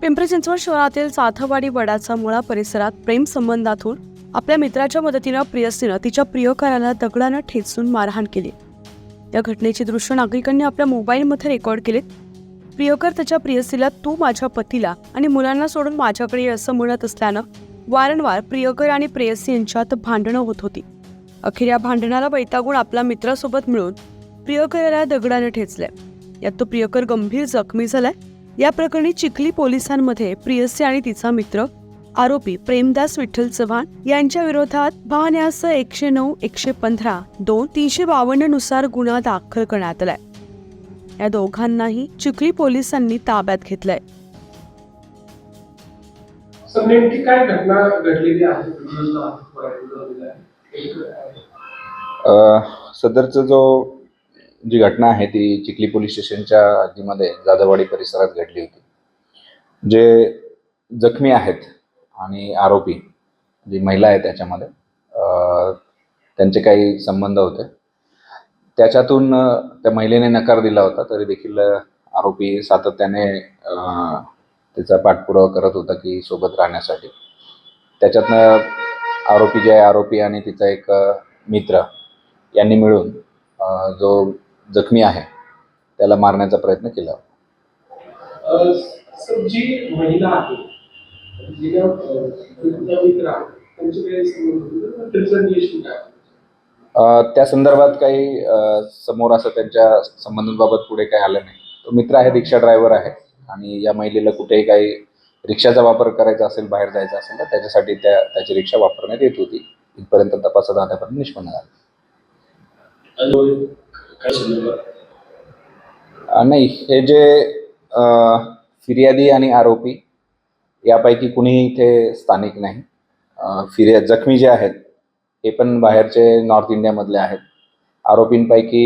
पिंपरी चिंचवड शहरातील साथवाडी वडाचा मुळा परिसरात प्रेम संबंधातून आपल्या मित्राच्या मदतीनं प्रियसीनं तिच्या प्रियकराला दगडानं ठेचून मारहाण केली. या घटनेची दृश्य नागरिकांनी आपल्या मोबाईलमध्ये रेकॉर्ड केलीत. प्रियकर त्याच्या प्रियसीला तू माझ्या पतीला आणि मुलांना सोडून माझ्याकडे असं म्हणत असल्यानं वारंवार प्रियकर आणि प्रेयसी यांच्यात भांडणं होत होती. अखेर या भांडणाला वैतागून आपल्या मित्रासोबत मिळून प्रियकराला दगडानं ठेचलंय. यात तो प्रियकर गंभीर जखमी झालाय. या प्रकरणी चिखली पोलिसांमध्ये प्रियसी आणि तिचा मित्र आरोपी प्रेमदास विठ्ठल चव्हाण यांच्या विरोधात भान्यास एकशे नऊ एकशे पंधरा दोन तीनशे बावन्ननुसार गुन्हा दाखल करण्यात आलाय. या दोघांनाही चिखली पोलिसांनी ताब्यात घेतलंय. सदरचं जो जी घटना आहे ती चिखली पोलीस स्टेशनच्या हद्दीमध्ये जाधववाडी परिसरात घडली होती. जे जखमी आहेत आणि आरोपी जी महिला आहे त्याच्यामध्ये त्यांचे काही संबंध होते. त्याच्यातून त्या महिलेने नकार दिला होता तरी देखील आरोपी सातत्याने त्याचा पाठपुरावा करत होता की सोबत राहण्यासाठी. त्याच्यातनं आरोपी जे आहे आरोपी आणि तिचा एक मित्र यांनी मिळून जो जखमी आहे. त्याला मारण्याचा प्रयत्न केला. त्या संदर्भात काही समोर असं त्यांच्या संबंधांबाबत पुढे काही आलं नाही. तो मित्र आहे रिक्षा ड्रायव्हर आहे. आणि या महिलेला कुठेही काही रिक्षाचा वापर करायचा असेल बाहेर जायचं असेल तर त्याच्यासाठी त्या त्याची रिक्षा वापरण्यात येत होती. इथपर्यंत तपासात आतापर्यंत निष्पन्न झाला. काय संदर्भात नाही हे जे फिर्यादी आणि आरोपी यापैकी कुणीही इथे स्थानिक नाही. अ, फिर्याद जखमी जे आहेत हे पण बाहेरचे नॉर्थ इंडियामधले आहेत. आरोपींपैकी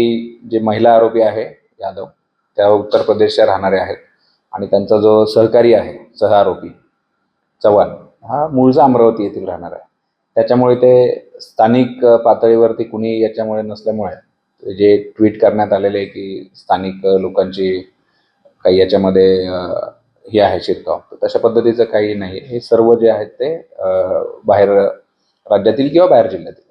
जे महिला आरोपी आहे यादव त्या उत्तर प्रदेशच्या राहणारे आहेत. आणि त्यांचा जो सहकारी आहे सह आरोपी चव्हाण हा मूळचा अमरावती येथील राहणार आहे. त्याच्यामुळे ते स्थानिक पातळीवरती कुणी याच्यामुळे नसल्यामुळे जे ट्विट करण्यात आलेले आहे की स्थानिक लोकांची काही याच्यामध्ये हे आहे शिरकाव तर तशा पद्धतीचं काही नाही. हे सर्व जे आहेत ते बाहेर राज्यातील किंवा बाहेर जिल्ह्यातील.